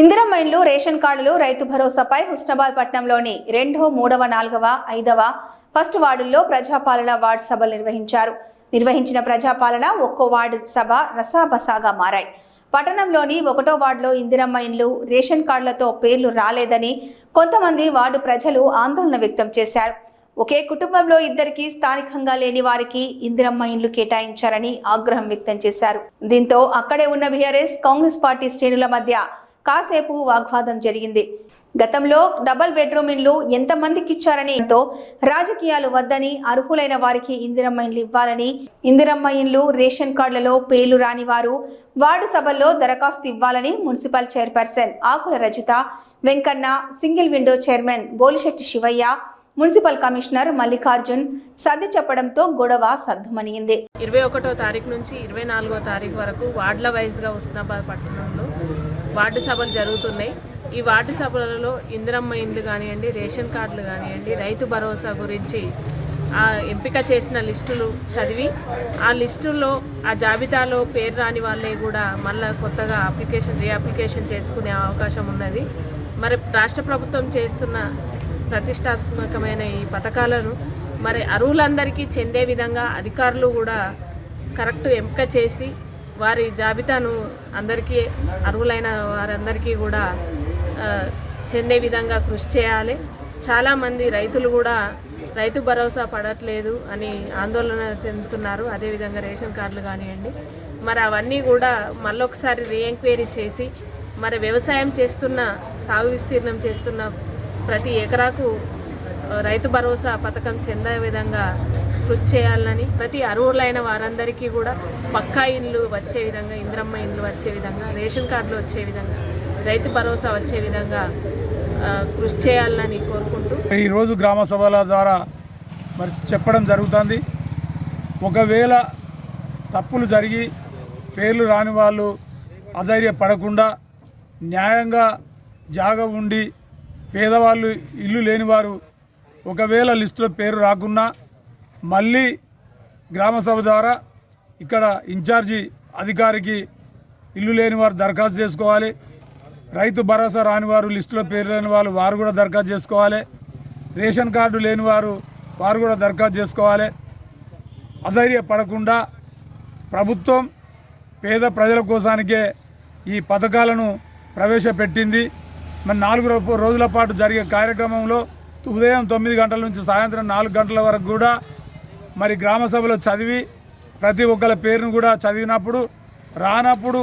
Indiramma ration కార్డులు రైతు భరోసాపై హుస్నాబాద్ పట్టణంలోని రెండో మూడవ నాలుగవ ఐదవ ఫస్ట్ వార్డుల్లో ప్రజాపాలన వార్డు సభలు నిర్వహించారు. నిర్వహించిన ప్రజాపాలన ఒక్కో వార్డు సభ రసాబసాగా మారాయి. పట్టణంలోని ఒకటో వార్డులో ఇందిరమ్మ ఇండ్లు రేషన్ కార్డులతో పేర్లు రాలేదని కొంతమంది వార్డు ప్రజలు ఆందోళన వ్యక్తం చేశారు. ఒకే కుటుంబంలో ఇద్దరికి స్థానికంగా లేని వారికి ఇందిరమ్మ ఇండ్లు కేటాయించారని ఆగ్రహం వ్యక్తం చేశారు. దీంతో అక్కడే ఉన్న బీఆర్ఎస్ కాంగ్రెస్ పార్టీ శ్రేణుల మధ్య కాసేపు వాగ్వాదం జరిగింది. గతంలో డబల్ బెడ్రూమ్ ఇండ్లు ఎంతమందికి ఇచ్చారని రాజకీయాలు వద్దని అర్హులైన వారికి ఇందిరమ్మ ఇండ్లు ఇవ్వాలని ఇందిరమ్మ ఇండ్లు రేషన్ కార్డులలో పేర్లు రాని వారు వార్డు సభల్లో దరఖాస్తు ఇవ్వాలని municipal chairperson Akula Rajitha Venkanna single window chairman Bolisetti Shivaiah municipal commissioner Mallikarjun సర్ది చెప్పడంతో గొడవ సద్దుమణిగింది ఇరవై ఒకటో తారీఖు నుంచి ఇరవై నాలుగో తారీఖు వరకు వార్డుల వైజ్గా ఉస్నాబాద్ పట్టణంలో వార్డు సభలు జరుగుతున్నాయి. ఈ వార్డు సభలలో ఇందిరమ్మ ఇండ్లు కానివ్వండి రేషన్ కార్డులు కానివ్వండి రైతు భరోసా గురించి ఆ ఎంపిక చేసిన లిస్టులు చదివి ఆ లిస్టుల్లో ఆ జాబితాలో పేరు రాని వాళ్ళే కూడా మళ్ళీ కొత్తగా అప్లికేషన్ రీఅప్లికేషన్ చేసుకునే అవకాశం ఉన్నది. మరి రాష్ట్ర ప్రభుత్వం చేస్తున్న ప్రతిష్టాత్మకమైన ఈ పథకాలను మరి అర్హులందరికీ చెందే విధంగా అధికారులు కూడా కరెక్ట్ ఎంపిక చేసి వారి జాబితాను అందరికీ అర్హులైన వారందరికీ కూడా చెందే విధంగా కృషి చేయాలి. చాలామంది రైతులు కూడా రైతు భరోసా పడట్లేదు అని ఆందోళన చెందుతున్నారు. అదేవిధంగా రేషన్ కార్డులు కానివ్వండి. మరి అవన్నీ కూడా మళ్ళొకసారి రీఎంక్వైరీ చేసి మరి వ్యవసాయం చేస్తున్న సాగు విస్తీర్ణం చేస్తున్న ప్రతి ఎకరాకు రైతు భరోసా పథకం చెందే విధంగా కృషి చేయాలని ప్రతి అర్హులైన వారందరికీ కూడా పక్కా ఇండ్లు వచ్చే విధంగా ఇంద్రమ్మ ఇండ్లు వచ్చే విధంగా రేషన్ కార్డులు వచ్చే విధంగా రైతు భరోసా వచ్చే విధంగా కృషి చేయాలని కోరుకుంటూ. ఈరోజు గ్రామ సభల ద్వారా మరి చెప్పడం జరుగుతుంది. ఒకవేళ తప్పులు జరిగి పేర్లు రాని వాళ్ళు అధైర్యపడకుండా న్యాయంగా జాగ ఉండి పేదవాళ్ళు ఇల్లు లేనివారు ఒకవేళ లిస్టులో పేరు రాకున్నా మళ్ళీ గ్రామసభ ద్వారా ఇక్కడ ఇన్ఛార్జి అధికారికి ఇల్లు లేని వారు దరఖాస్తు చేసుకోవాలి. రైతు భరోసా రాని వారు లిస్టులో పేరు లేని వాళ్ళు వారు కూడా దరఖాస్తు చేసుకోవాలి. రేషన్ కార్డు లేని వారు వారు కూడా దరఖాస్తు చేసుకోవాలి. అధైర్యపడకుండా ప్రభుత్వం పేద ప్రజల కోసానికే ఈ పథకాలను ప్రవేశపెట్టింది. మరి నాలుగు రోజుల పాటు జరిగే కార్యక్రమంలో ఉదయం తొమ్మిది గంటల నుంచి సాయంత్రం నాలుగు గంటల వరకు కూడా మరి గ్రామ సభలో చదివి ప్రతి ఒక్కరి పేరును కూడా చదివినప్పుడు రానప్పుడు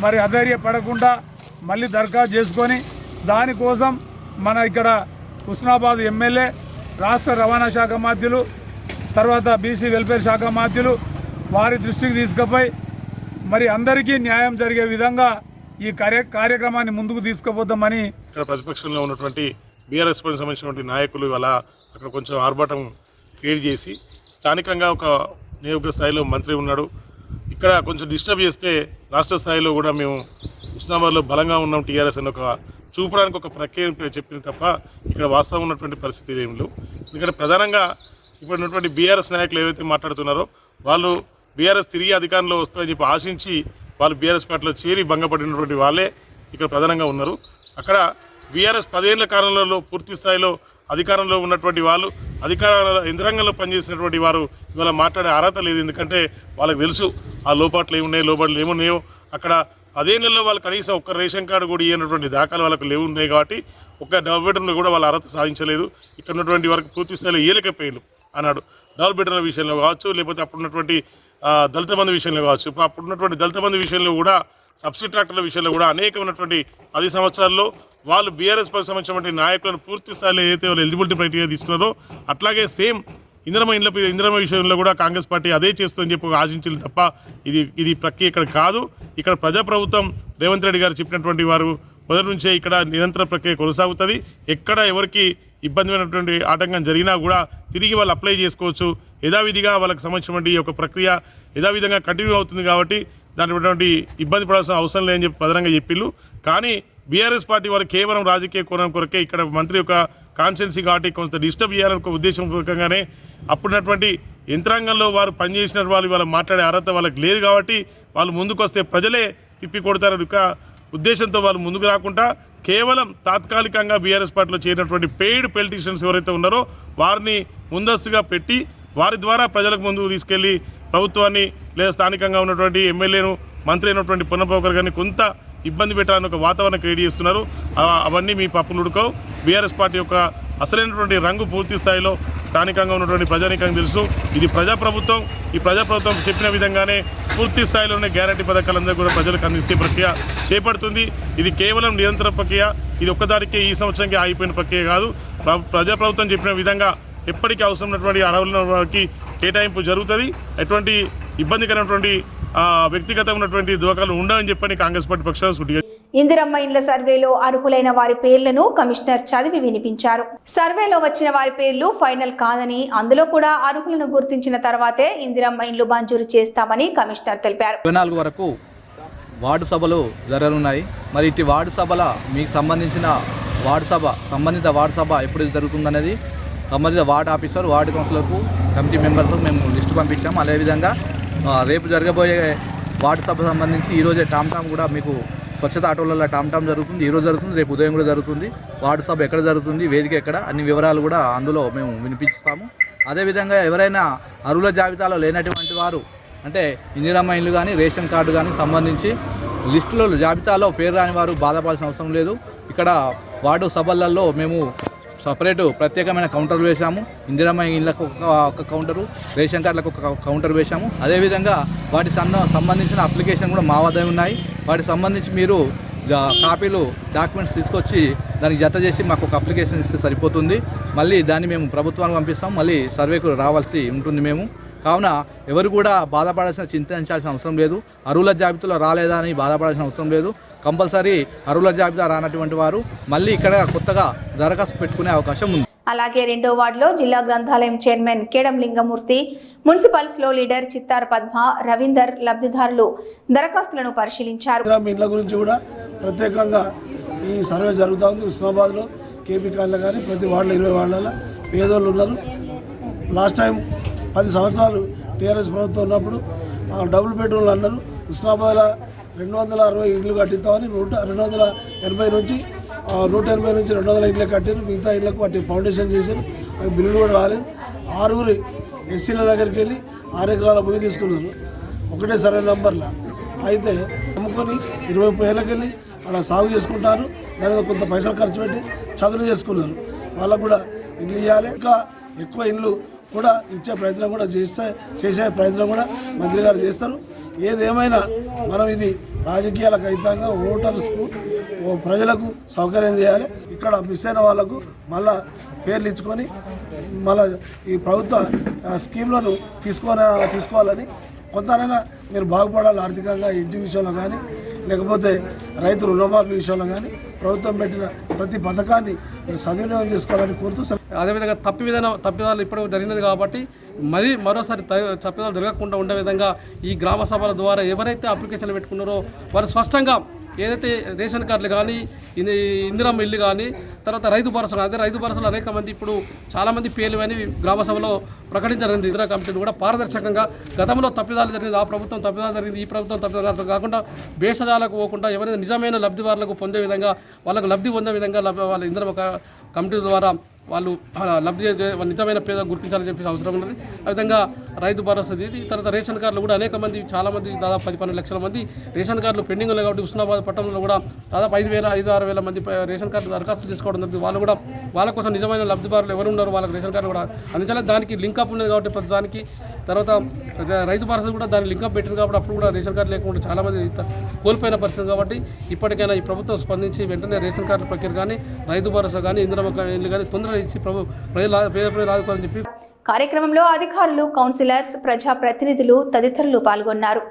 మరి అధైర్యపడకుండా మళ్ళీ దరఖాస్తు చేసుకొని దానికోసం మన ఇక్కడ హుస్నాబాద్ ఎమ్మెల్యే రాష్ట్ర రవాణా శాఖ మాధ్యులు తర్వాత బీసీ వెల్ఫేర్ శాఖ మాధ్యులు వారి దృష్టికి తీసుకుపోయి మరి అందరికీ న్యాయం జరిగే విధంగా ఈ కార్య కార్యక్రమాన్ని ముందుకు తీసుకుపోతామని ప్రతిపక్షంలో ఉన్నటువంటి బీఆర్ఎస్ పార్టీకి సంబంధించినటువంటి నాయకులు అలా అక్కడ కొంచెం ఆర్భాటం క్రియేట్ చేసి స్థానికంగా ఒక నియోజక స్థాయిలో మంత్రి ఉన్నాడు. ఇక్కడ కొంచెం డిస్టర్బ్ చేస్తే రాష్ట్ర స్థాయిలో కూడా మేము ఉస్నాబాద్లో బలంగా ఉన్నాం టీఆర్ఎస్ అని ఒక చూపడానికి ఒక ప్రక్రియ చెప్పింది తప్ప ఇక్కడ వాస్తవం ఉన్నటువంటి పరిస్థితి ఏమి లేవు ఎందుకంటే ప్రధానంగా ఇప్పుడు ఉన్నటువంటి బీఆర్ఎస్ నాయకులు ఏవైతే మాట్లాడుతున్నారో వాళ్ళు బీఆర్ఎస్ తిరిగి అధికారంలో వస్తాయని చెప్పి ఆశించి వాళ్ళు బీఆర్ఎస్ పార్టీలో చేరి భంగపడినటువంటి వాళ్ళే ఇక్కడ ప్రధానంగా ఉన్నారు. అక్కడ బీఆర్ఎస్ పదేళ్ళ కాలంలో పూర్తి స్థాయిలో అధికారంలో ఉన్నటువంటి వాళ్ళు అధికార యంత్రాంగంలో పనిచేసినటువంటి వారు ఇవాళ మాట్లాడే అర్హత లేదు. ఎందుకంటే వాళ్ళకి తెలుసు ఆ లోపాట్లు ఏమున్నాయి లోపాట్లు ఏమున్నాయో. అక్కడ అదే నెలలో వాళ్ళు కనీసం ఒక్క రేషన్ కార్డు కూడా ఇవ్వనటువంటి దాఖలు వాళ్ళకు లేవు ఉన్నాయి కాబట్టి ఒక్క డబుల్ బెడ్రూమ్లో కూడా వాళ్ళ అర్హత సాధించలేదు. ఇక్కడ ఉన్నటువంటి వారికి పూర్తి స్థాయిలో ఏలికపోయారు అన్నాడు. డబుల్ బెడ్రూమ్ల విషయంలో కావచ్చు లేకపోతే అప్పుడున్నటువంటి దళిత బంధు విషయంలో కావచ్చు ఇప్పుడు అప్పుడున్నటువంటి దళిత బంధు విషయంలో కూడా సబ్సిడీ ట్రాక్టర్ల విషయంలో కూడా అనేకమైనటువంటి పది సంవత్సరాల్లో వాళ్ళు బీఆర్ఎస్ పార్టీ సంబంధించినటువంటి నాయకులను పూర్తి స్థాయిలో ఏదైతే వాళ్ళు ఎలిజిబిలిటీ క్రైటీరియా తీసుకున్నారో అట్లాగే సేమ్ ఇంద్రమ ఇండ్ల ఇంద్రమ విషయంలో కూడా కాంగ్రెస్ పార్టీ అదే చేస్తుందని చెప్పి ఆశించింది తప్ప ఇది ఇది ప్రక్రియ ఇక్కడ కాదు. ఇక్కడ ప్రజాప్రభుత్వం రేవంత్ రెడ్డి గారు చెప్పినటువంటి వారు మొదటి నుంచే ఇక్కడ నిరంతర ప్రక్రియ కొనసాగుతుంది. ఎక్కడ ఎవరికి ఇబ్బందిమైనటువంటి ఆటంకం జరిగినా కూడా తిరిగి వాళ్ళు అప్లై చేసుకోవచ్చు. యథావిధిగా వాళ్ళకి సంబంధించినటువంటి ఈ యొక్క ప్రక్రియ యథావిధంగా కంటిన్యూ అవుతుంది కాబట్టి దానివంటి ఇబ్బంది పడాల్సిన అవసరం లేదని చెప్పి ప్రధానంగా చెప్పిళ్ళు. కానీ బీఆర్ఎస్ పార్టీ వారు కేవలం రాజకీయ కోణం కొరకే ఇక్కడ మంత్రి యొక్క కాన్స్టెన్సీ కాబట్టి కొంత డిస్టర్బ్ చేయాలని ఒక ఉద్దేశపూర్వకంగానే అప్పుడున్నటువంటి యంత్రాంగంలో వారు పనిచేసిన వాళ్ళు వాళ్ళు మాట్లాడే అర్హత వాళ్ళకి లేదు కాబట్టి వాళ్ళు ముందుకు వస్తే ప్రజలే తిప్పి కొడతారని ఉద్దేశంతో వాళ్ళు ముందుకు రాకుండా కేవలం తాత్కాలికంగా బీఆర్ఎస్ పార్టీలో చేరినటువంటి పెయిడ్ పొలిటీషియన్స్ ఎవరైతే ఉన్నారో వారిని ముందస్తుగా పెట్టి వారి ద్వారా ప్రజలకు ముందుకు తీసుకెళ్ళి ప్రభుత్వాన్ని లేదా స్థానికంగా ఉన్నటువంటి ఎమ్మెల్యేను మంత్రి అయినటువంటి పొన్నపోకర్ గారిని కొంత ఇబ్బంది పెట్టాలని ఒక వాతావరణం క్రియేట్ చేస్తున్నారు. అవన్నీ మీ పప్పులు ఉడుకో బీఆర్ఎస్ పార్టీ యొక్క అసలైనటువంటి రంగు పూర్తి స్థాయిలో స్థానికంగా ఉన్నటువంటి ప్రజానికంగా తెలుసు. ఇది ప్రజాప్రభుత్వం. ఈ ప్రజాప్రభుత్వం చెప్పిన విధంగానే పూర్తి స్థాయిలోనే గ్యారంటీ పథకాలందరూ కూడా ప్రజలకు అందించే ప్రక్రియ చేపడుతుంది. ఇది కేవలం నిరంతర ప్రక్రియ. ఇది ఒక్కదానికే ఈ సంవత్సరంకే ఆగిపోయిన ప్రక్రియ కాదు. ప్రజాప్రభుత్వం చెప్పిన విధంగా ఎప్పటికీ అవసరం ఉన్నటువంటి అర్హులైన వారికి కేటాయింపు జరుగుతుంది. ఎటువంటి ఇబ్బందికరమైనటువంటి ఆ, వ్యక్తిగత ఉన్నటువంటి దోకాలు ఉండవని చెప్పని కాంగ్రెస్ పార్టీ పక్షాలు సూటిగా ఇందిరమ్మ ఇండ్ల సర్వేలో అర్హులైన వారి పేర్లను కమిషనర్ చదివి వినిపించారు. సర్వేలో వచ్చిన వారి పేర్లు ఫైనల్ కాదని అందులో కూడా అర్హులను గుర్తించిన తర్వాతే ఇందిరమ్మ ఇండ్లు మంజూరు చేస్తామని కమిషనర్ తెలిపారు. ఇరవై నాలుగు వరకు వార్డు సభలు జరగనున్నాయి. మరి ఇటు వార్డు సభల మీకు సంబంధించిన వార్డు సభ సంబంధిత వార్డు సభ ఎప్పుడు జరుగుతుందనేది సంబంధిత వార్డు ఆఫీసర్ వార్డు కౌన్సిలర్కు కమిటీ మెంబర్లకు మేము లిస్టు పంపించాము. అదేవిధంగా రేపు జరగబోయే వార్డు సభ సంబంధించి ఈరోజే టామ్టామ్ కూడా మీకు స్వచ్ఛత ఆటోలలో టామ్ జరుగుతుంది. ఈరోజు జరుగుతుంది రేపు ఉదయం కూడా జరుగుతుంది. వార్డు సభ ఎక్కడ జరుగుతుంది వేదిక ఎక్కడ అన్ని వివరాలు కూడా అందులో మేము వినిపిస్తాము. అదేవిధంగా ఎవరైనా అరువుల జాబితాలో లేనటువంటి వారు అంటే ఇందిరమ్మ ఇల్లు కానీ రేషన్ కార్డు కానీ సంబంధించి లిస్టులో జాబితాలో పేరు రాని వారు బాధపడాల్సిన అవసరం లేదు. ఇక్కడ వార్డు సభలలో మేము సపరేటు ప్రత్యేకమైన కౌంటర్ వేశాము. ఇందిరామయ్య ఇళ్ళకు ఒక ఒక కౌంటరు రేషన్ కార్డులకు ఒక కౌంటర్ వేశాము. అదేవిధంగా వాటి సన్న సంబంధించిన అప్లికేషన్ కూడా మా వద్ద ఉన్నాయి. వాటికి సంబంధించి మీరు కాపీలు డాక్యుమెంట్స్ తీసుకొచ్చి దానికి జత చేసి మాకు ఒక అప్లికేషన్ ఇస్తే సరిపోతుంది. మళ్ళీ దాన్ని మేము ప్రభుత్వానికి పంపిస్తాం. మళ్ళీ సర్వేకు రావాల్సి ఉంటుంది మేము. కావున ఎవరు కూడా బాధపడాల్సిన చింతించాల్సిన అవసరం లేదు. అరువుల జాబితాలో రాలేదా అని బాధపడాల్సిన అవసరం లేదు. కంపల్సరీ అరువుల జాబితా రానటువంటి వారు మళ్ళీ ఇక్కడ కొత్తగా దరఖాస్తు పెట్టుకునే అవకాశం ఉంది. అలాగే రెండో వార్డులో జిల్లా గ్రంథాలయం chairman Kedam Lingamurthy municipal floor leader Chittar Padma Ravinder లబ్ధిదారులు దరఖాస్తులను పరిశీలించారు. ఇండ్ల గురించి కూడా ప్రత్యేకంగా ఈ సర్వే జరుగుతూ ఉంది. ఉస్మానాబాద్లో కేపీ కాలనీ కానీ ప్రతి వార్డులో ఇరవై వార్డులలో పేదోళ్ళు ఉన్నారు. లాస్ట్ టైం పది సంవత్సరాలు టీఆర్ఎస్ ప్రభుత్వం ఉన్నప్పుడు డబుల్ బెడ్రూమ్లు అన్నారు. ఉస్మానాబాద్లో రెండు వందల అరవై ఇళ్ళు కట్టిస్తామని నూట రెండు వందల ఎనభై నుంచి నూట ఎనభై నుంచి రెండు వందల ఇళ్ళు కట్టారు మిగతా ఇళ్ళకు వాటి ఫౌండేషన్ చేశారు. అవి బిల్లులు కూడా రాలేదు. ఆరుగురి ఎస్సీల దగ్గరికి వెళ్ళి ఆరు ఎకరాల భూమి తీసుకున్నారు. ఒకటే సర్వే నెంబర్ల. అయితే అమ్ముకొని ఇరవై ముప్పై ఏళ్ళకెళ్ళి అలా సాగు చేసుకుంటారు. దాని కొంత పైసలు ఖర్చు పెట్టి చదువు చేసుకున్నారు. వాళ్ళకు కూడా ఇల్లు ఇవ్వాలి ఇంకా ఎక్కువ ఇల్లు కూడా ఇచ్చే ప్రయత్నం కూడా చేస్తే చేసే ప్రయత్నం కూడా మంత్రి గారు చేస్తారు. ఏదేమైనా మనం ఇది రాజకీయాలకు అతీతంగా ఓటర్స్కు ప్రజలకు సౌకర్యం చేయాలి. ఇక్కడ మిస్ అయిన వాళ్ళకు మళ్ళా పేర్లు ఇచ్చుకొని మళ్ళా ఈ ప్రభుత్వ స్కీమ్లను తీసుకొని తీసుకోవాలని కొంతనైనా మీరు బాగుపడాలి ఆర్థికంగా ఇంటి విషయంలో కానీ లేకపోతే రైతు రుణమాఫీ విషయంలో కానీ ప్రభుత్వం పెట్టిన ప్రతి పథకాన్ని సద్వినియోగం చేసుకోవాలని కోరుతూ అదేవిధంగా తప్పి విధాన తప్పిదాలు ఇప్పుడు జరిగినది కాబట్టి మరీ మరోసారి త- తప్పిదాలు జరగకుండా ఉండే విధంగా ఈ గ్రామ సభల ద్వారా ఎవరైతే అప్లికేషన్లు పెట్టుకున్నారో వారు స్పష్టంగా ఏదైతే రేషన్ కార్డులు కానీ ఇందిరమ్మ ఇల్లు కానీ తర్వాత రైతు భరోసా అదే రైతు భరోసాలు అనేక మంది ఇప్పుడు చాలామంది పేర్లు అని గ్రామసభలో ప్రకటించడం ఇందిరా కమిటీని కూడా పారదర్శకంగా గతంలో తప్పిదాలు జరిగింది ఆ ప్రభుత్వం తప్పిదాలు జరిగింది ఈ ప్రభుత్వం తప్పిదాలు కాకుండా భేషజాలకు పోకుండా ఎవరైనా నిజమైన లబ్ధిదారులకు పొందే విధంగా వాళ్ళకు లబ్ధి పొందే విధంగా వాళ్ళ ఇందిరమ్మ కమిటీ ద్వారా వాళ్ళు లబ్ధి నిజమైన పేద గుర్తించాలని చెప్పేసి అవసరం ఉన్నది. ఆ విధంగా రైతు భరోసా ఇది. తర్వాత రేషన్ కార్డులు కూడా అనేక మంది చాలా మంది దాదాపు పది పన్నెండు లక్షల మంది రేషన్ కార్డులు పెండింగ్ ఉన్నాయి కాబట్టి ఉస్నాబాద్ పట్టణంలో కూడా దాదాపు ఐదు వేల ఐదు ఆరు వేల మంది రేషన్ కార్డు దరఖాస్తు చేసుకోవడం జరిగింది. వాళ్ళు కూడా వాళ్ళ కోసం నిజమైన లబ్ధిదారులు ఎవరు ఉన్నారు వాళ్ళకి రేషన్ కార్డు కూడా అందించాలి దానికి లింకప్ ఉన్నది కాబట్టి ప్రతి దానికి తర్వాత రైతు భరోసా కూడా దాన్ని లింకప్ పెట్టింది కాబట్టి అప్పుడు కూడా రేషన్ కార్డు లేకుండా చాలామంది కోల్పోయిన పరిస్థితి కాబట్టి ఇప్పటికైనా ఈ ప్రభుత్వం స్పందించి వెంటనే రేషన్ కార్డు ప్రక్రియ కానీ రైతు భరోసా కానీ ఇందిరమ్మ ఇల్లు కానీ తొందరగా ఇచ్చి ప్రభు ప్రజలు పేద ప్రజలు ఆదుకోవాలని చెప్పి కార్యక్రమంలో అధికారులు కౌన్సిలర్స్ ప్రజాప్రతినిధులు తదితరులు పాల్గొన్నారు.